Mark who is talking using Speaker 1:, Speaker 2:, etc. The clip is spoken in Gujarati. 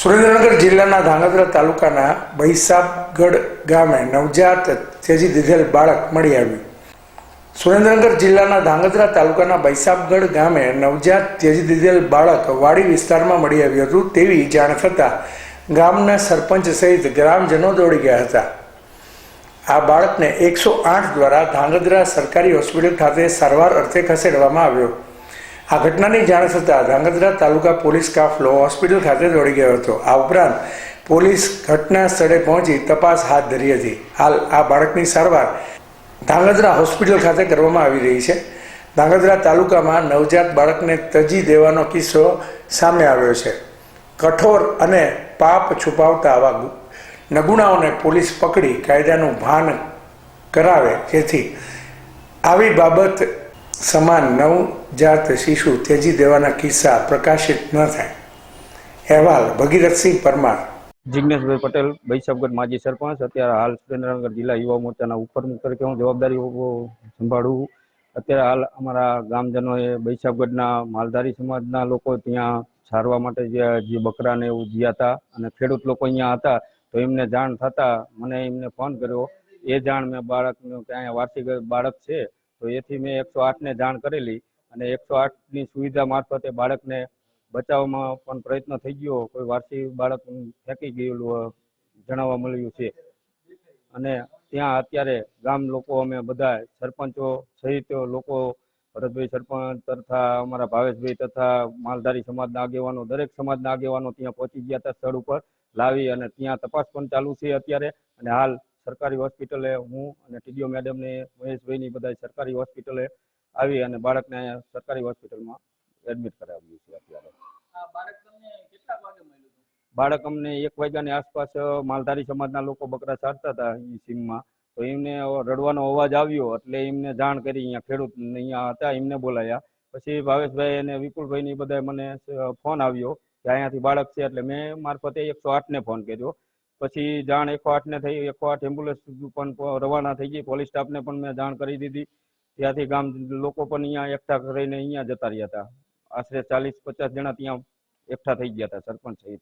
Speaker 1: સુરેન્દ્રનગર જિલ્લાના ધાંગધ્રા તાલુકાના બૈસાબગઢ ગામે નવજાત ત્યજી દીધેલ બાળક મળી આવ્યું. સુરેન્દ્રનગર જિલ્લાના ધાંગધ્રા તાલુકાના બૈસાબગઢ ગામે નવજાત ત્યજી દીધેલ બાળક વાડી વિસ્તારમાં મળી આવ્યું હતું તેવી જાણ થતાં ગામના સરપંચ સહિત ગ્રામજનો દોડી ગયા હતા. આ બાળકને એકસો આઠ દ્વારા ધાંગધ્રા સરકારી હોસ્પિટલ ખાતે સારવાર અર્થે ખસેડવામાં આવ્યો. આ ઘટનાની જાણ થતાં ધ્રાંગધ્રા તાલુકા પોલીસ કાફલો હોસ્પિટલ ખાતે દોડી ગયો હતો. આ ઉપરાંત પોલીસ ઘટના સ્થળે પહોંચી તપાસ હાથ ધરી હતી. હાલ આ બાળકની સારવાર ધ્રાંગધ્રા હોસ્પિટલ ખાતે કરવામાં આવી રહી છે. ધ્રાંગધ્રા તાલુકામાં નવજાત બાળકને તજી દેવાનો કિસ્સો સામે આવ્યો છે. કઠોર અને પાપ છુપાવતા આવા નગુણાઓને પોલીસ પકડી કાયદાનું ભાન કરાવે, જેથી આવી બાબત સમાન નવજાત શિશુ ત્યજી દેવાના કિસ્સા પ્રકાશિત ન થાય. અહેવાલ ભગીરથસિંહ પરમાર.
Speaker 2: જિજ્ઞેશભાઈ પટેલ બૈસાબગઢ માજી સરપંચ. અત્યારે હાલ સુરેન્દ્રનગર જિલ્લા યુવા મોરચાના ઉપપ્રમુખ તરીકે હું જવાબદારી સંભાળું. અત્યારે હાલ અમારા ગામજનોએ બૈસાબગઢના માલધારી સમાજના લોકો ત્યાં સારવા માટે જે જે બકરાને એવું જીયા હતા અને ખેડૂત લોકો અહીંયા હતા, તો એમને જાણ થતાં મને એમને ફોન કર્યો. એ જાણ મેં બાળકનું કે વાર્ષિક બાળક છે. તો એથી મેં એકસો આઠને જાણ કરેલી અને એકસો આઠની સુવિધા મારફતે બાળકને બચાવવામાં પણ પ્રયત્ન થઈ ગયો. કોઈ વારસી બાળક ફેંકી ગયેલું જણાવવા મળ્યું છે. અને ત્યાં અત્યારે ગામ લોકો, અમે બધા સરપંચો સહિત લોકો, ભરતભાઈ સરપંચ તથા અમારા ભાવેશભાઈ તથા માલધારી સમાજના આગેવાનો, દરેક સમાજના આગેવાનો ત્યાં પહોંચી ગયા હતા સ્થળ ઉપર લાવી અને ત્યાં તપાસ પણ ચાલુ છે અત્યારે. અને હાલ સરકારી હોસ્પિટલે હું અને ટીડીઓ મેડમને મહેશભાઈની બધા સરકારી હોસ્પિટલે આવી અને બાળકને અહીંયા સરકારી હોસ્પિટલમાં એડમિટ કરાવ્યું છે અત્યારે.
Speaker 3: બાળક
Speaker 2: અમને એક વાગ્યાની આસપાસ માલધારી સમાજના લોકો બકરા ચારતા હતા એ સીમમાં. તો એમને રડવાનો અવાજ આવ્યો એટલે એમને જાણ કરી અહીંયા ખેડૂત અહીંયા હતા એમને બોલાયા. પછી ભાવેશભાઈ અને વિપુલભાઈ ની બધા મને ફોન આવ્યો કે અહીંયાથી બાળક છે એટલે મેં મારફતે એકસો આઠને ફોન કર્યો. પછી જાણ એકસો આઠને થઈ એકસો આઠ એમ્બ્યુલન્સ પણ રવાના થઈ ગઈ. પોલીસ સ્ટાફને પણ મેં જાણ કરી દીધી. ત્યાંથી ગામ લોકો પણ અહીંયા એકઠા કરીને અહીંયા જતા રહ્યા હતા. આશરે ચાલીસ પચાસ જણા ત્યાં એકઠા થઈ ગયા હતા, સરપંચ સહિત.